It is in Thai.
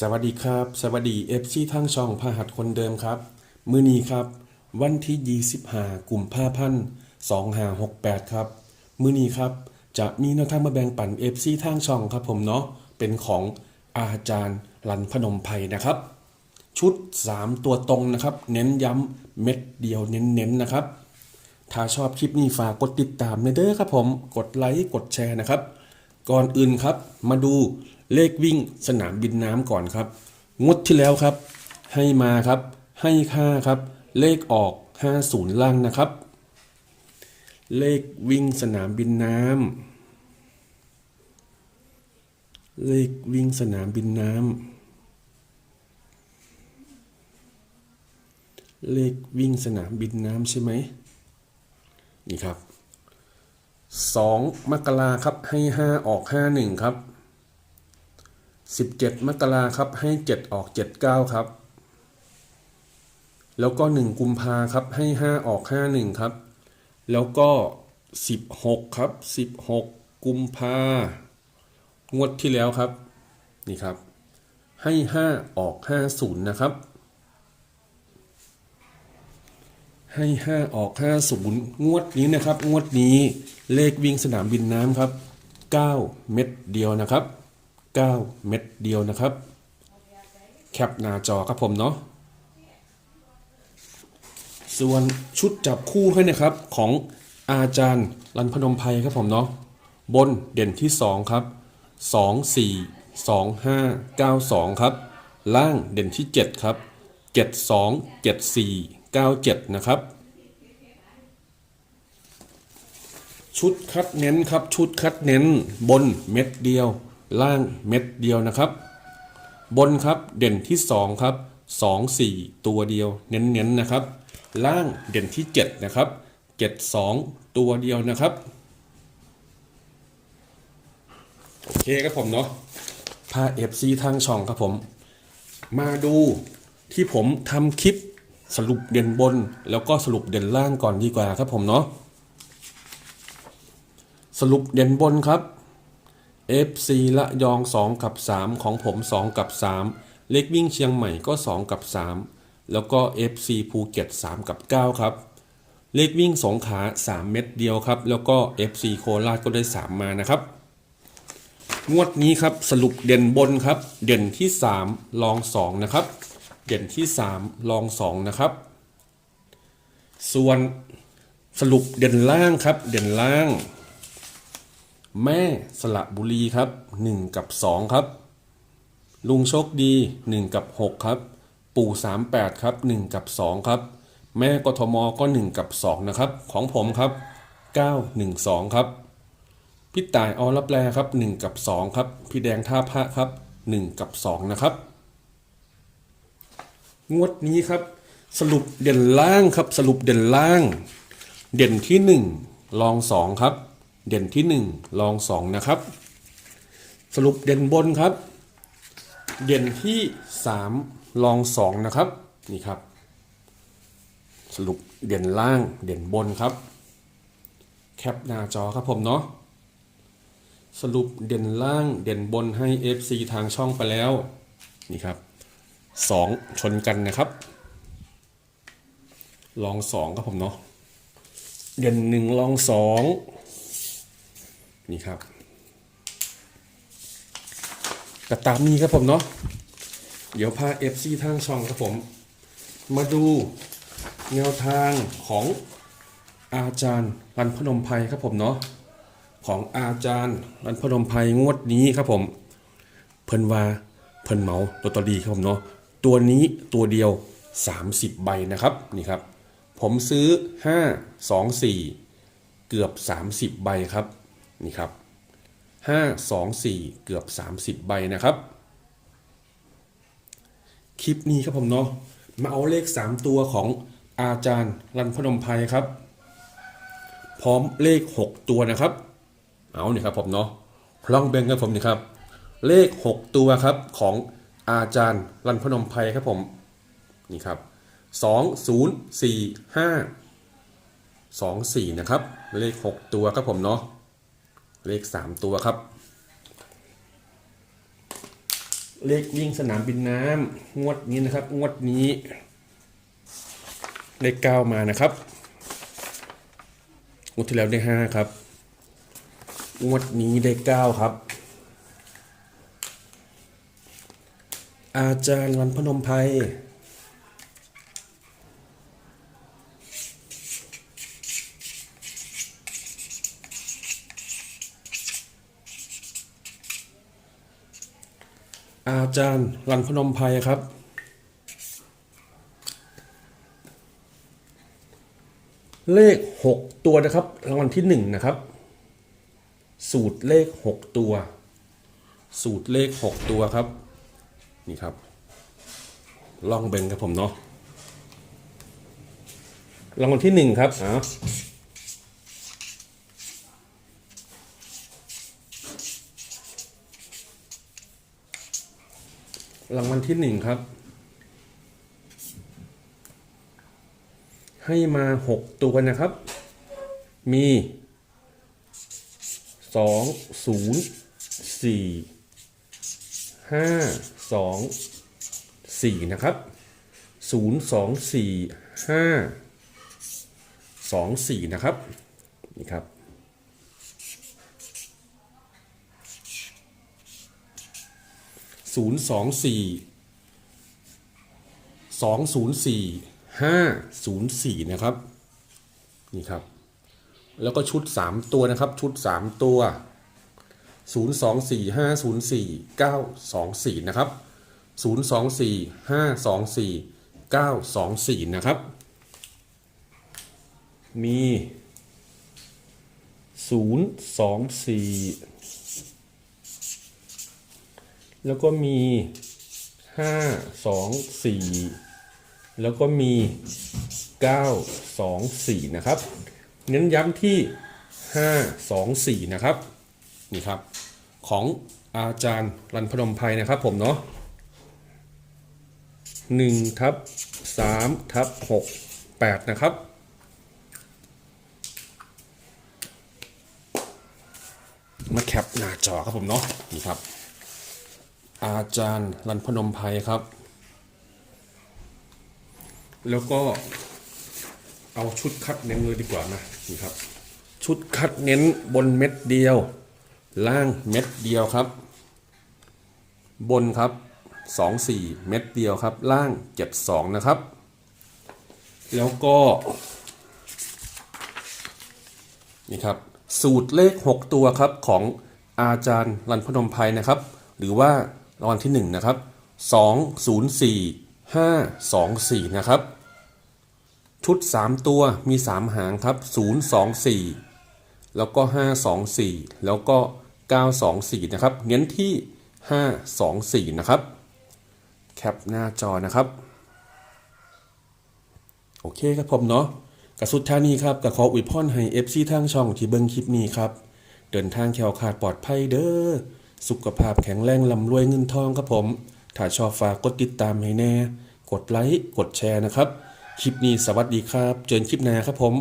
สวัสดีครับ สวัสดีเอฟซีทั้งช่องพาหัสคนเดิมครับ มือนี้ครับ วันที่25กุมภาพันธ์2568ครับ มือนี้ครับ จะมีแนวทางมาแบ่งปันเอฟซีทางช่องครับผมเนาะเป็นของอาจารย์รันพนมไพรนะครับ ชุด 3 ตัวตรงนะครับ เน้นย้ำเม็ดเดียวเน้นๆนะครับ ถ้าชอบคลิปนี้ฝากกดติดตามในเด้อครับผม กดไลค์กดแชร์นะครับ ก่อนอื่นครับ มาดูเลขวิ่งสนามบินน้ำก่อนครับ งดที่แล้วครับ ให้มาครับ ให้ค่าครับ เลขออก 50 ล่างนะครับ เลขวิ่งสนามบินน้ำเลขวิ่งสนามบินน้ำเลขวิ่งสนามบินน้ำใช่ไหมนี่ครับ สองมกราครับให้ห้าออกห้าหนึ่งครับสิบเจ็ดมกราครับให้เจ็ดออกเจ็ดเก้าครับ แล้วก็หนึ่งกุมภาครับให้ห้าออกห้าหนึ่งครับ แล้วก็สิบหกครับสิบหกกุมภางวดที่แล้วครับ นี่ครับ ให้ห้าออกห้าศูนย์นะครับ ให้5ออก50งวดนี้นะครับ งวดนี้เลขวิ่งสนามบินน้ำครับ9เม็ดเดียวนะครับ9เม็ดเดียวนะครับ แคปหน้าจอครับผมเนาะส่วนชุดจับคู่ให้นะครับของอาจารย์รันพนมไพรครับผมเนาะบนเด่นที่ 2 ครับ 2 4 2 5 9 2 ครับ ล่างเด่นที่ 7 ครับ 7 2 7 4 97 นะครับ ชุดคัดเน้นครับ ชุดคัดเน้นบนเม็ดเดียว ล่างเม็ดเดียวนะครับ บนครับเด่นที่ 2 ครับ 2 4 ตัวเดียว เน้นๆนะครับ ล่างเด่นที่ 7 นะครับ 7 2 ตัวเดียวนะครับ โอเคครับผมเนาะพาเอฟซีทางช่องครับผม มาดูที่ผมทำคลิป สรุปเด่นบน แล้วก็สรุปเด่นล่างก่อนดีกว่าครับผมเนาะสรุปเด่นบนครับ FC ละยอง 2 กับ 3 ของผม 2 กับ 3 เล็กวิ่งเชียงใหม่ก็ 2 กับ 3 แล้วก็ FC ภูเก็ต 3 กับ 9 ครับ เลขวิ่งสงขา 3 เม็ดเดียวครับ แล้วก็ FC โคราชก็ได้ 3 มานะครับ งวดนี้ครับสรุปเด่นบนครับ เด่นที่3ลอง 2 นะครับ เด่นที่ 3 ลอง 2 นะครับ ส่วนสรุปเด่นล่างครับ เด่นล่าง แม่สละบุรีครับ 1 กับ 2 ครับ ลุงโชคดี 1 กับ 6 ครับ ปู่ 38 ครับ 1 กับ 2 ครับ แม่กทมก็ 1 กับ 2 นะครับ ของผมครับ 9 1 2 ครับ พี่ต่ายอรับแลครับ 1 กับ 2 ครับ พี่แดงท่าพระครับ 1 กับ 2 นะครับ งวดนี้ครับ สรุปเด่นล่างครับ สรุปเด่นล่าง เด่นที่ 1 ลอง 2 ครับ เด่นที่ 1 ลอง 2 นะครับ สรุปเด่นบนครับ เด่นที่ 3 ลอง 2 นะครับ นี่ครับ สรุปเด่นล่างเด่นบนครับ แคปหน้าจอครับผมเนาะสรุปเด่นล่างเด่นบนให้ FC ทางช่องไปแล้ว นี่ครับ สองชนกันนะครับ ลองสองครับผมเนาะเด่นหนึ่งลองสองนี่ครับก็ตามนี้ครับผมเนาะเดี๋ยวพา FC ทางช่องครับผม มาดูแนวทางของอาจารย์รันพนมไพรครับผมเนาะของอาจารย์รันพนมไพรงวดนี้ครับผม เพิ่นว่าเพิ่นเหมาลอตเตอรี่ครับผมเนาะ ตัวนี้ตัวเดียว 30 ใบนะครับนี่ครับ ผมซื้อ 5 2 4 เกือบ 30 ใบครับนี่ครับ 5 2 4 เกือบ 30 ใบนะครับ คลิปนี้ครับผมเนาะมาเอาเลข 3 ตัวของอาจารย์รันพนมไพรครับ พร้อมเลข 6 ตัวนะครับ เอาเนี่ยครับผมเนาะลองเบ่งครับผมนี่ครับ เลข 6 ตัวครับของ อาจารย์รันพนมไพรครับผมนี่ครับ2 0 4 5 2 4 นะครับ เลข 6 ตัวครับผมเนาะเลข 3 ตัวครับ เลขวิ่งสนามบินน้ำงวดนี้นะครับ งวดนี้ เลขเก้ามานะครับงวดที่แล้วได้ห้าครับ งวดนี้ได้เก้าครับ อาจารย์วันพนมไพรอาจารย์รันพนมไพรครับเลขหกตัวนะครับ รางวัลที่หนึ่งนะครับ สูตรเลขหกตัว สูตรเลขหกตัวครับ นี่ครับ ลองเบ่งครับผมเนาะรางวัลที่หนึ่งครับอ้าวรางวัลที่หนึ่งครับ ให้มาหกตัวนะครับ มีสองศูนย์สี่ ห้าสองสี่นะครับศูนย์สองสี่ห้าสองสี่นะครับ นี่ครับศูนย์สองสี่สองศูนย์สี่ห้าศูนย์สี่นะครับ นี่ครับ แล้วก็ชุดสามตัวนะครับ ชุดสามตัว ศูนย์สองสี่ห้าศูนย์สี่เก้าสองสี่นะครับศูนย์สองสี่ห้าสองสี่เก้าสองสี่นะครับ มีศูนย์สองสี่แล้วก็มีห้าสองสี่แล้วก็มีเก้าสองสี่นะครับ เน้นย้ำที่ห้าสองสี่นะครับ นี่ครับ ของอาจารย์รันพนมไพรนะครับผมเนาะหนึ่งทับสามทับหกแปดนะครับ มาแคปหน้าจอครับผมเนาะนี่ครับ อาจารย์รันพนมไพรครับ แล้วก็เอาชุดคัดเน้นเลยดีกว่านะนี่ครับ ชุดคัดเน้นบนเม็ดเดียว ล่างเม็ดเดียวครับ บนครับสองสี่เม็ดเดียวครับ ล่างเจ็ดสองนะครับ แล้วก็ นี่ครับ สูตรเลข 6 ตัวครับของอาจารย์รันพนมไพรนะครับ หรือว่ารางวัลที่ 1 นะครับ 204 524 นะครับ ชุด 3 ตัวมี 3 หางครับ 024 แล้วก็ 524 แล้วก็ 924 นะครับ เน้นที่ 524 นะครับ แคปหน้าจอนะครับ โอเคครับผมเนาะกระสุดท่ายนี้ครับกระขออวยพรให้ FC ทางช่องที่เบิ่งคลิปนี้ครับ เดินทางแควคลาดปลอดภัยเด้อ สุขภาพแข็งแรงลำรวยเงินทองครับผม ถ้าชอบฝากกดติดตามให้แน่ กดไลค์ กดแชร์นะครับ คลิปนี้สวัสดีครับ เจอกันคลิปหน้าครับผม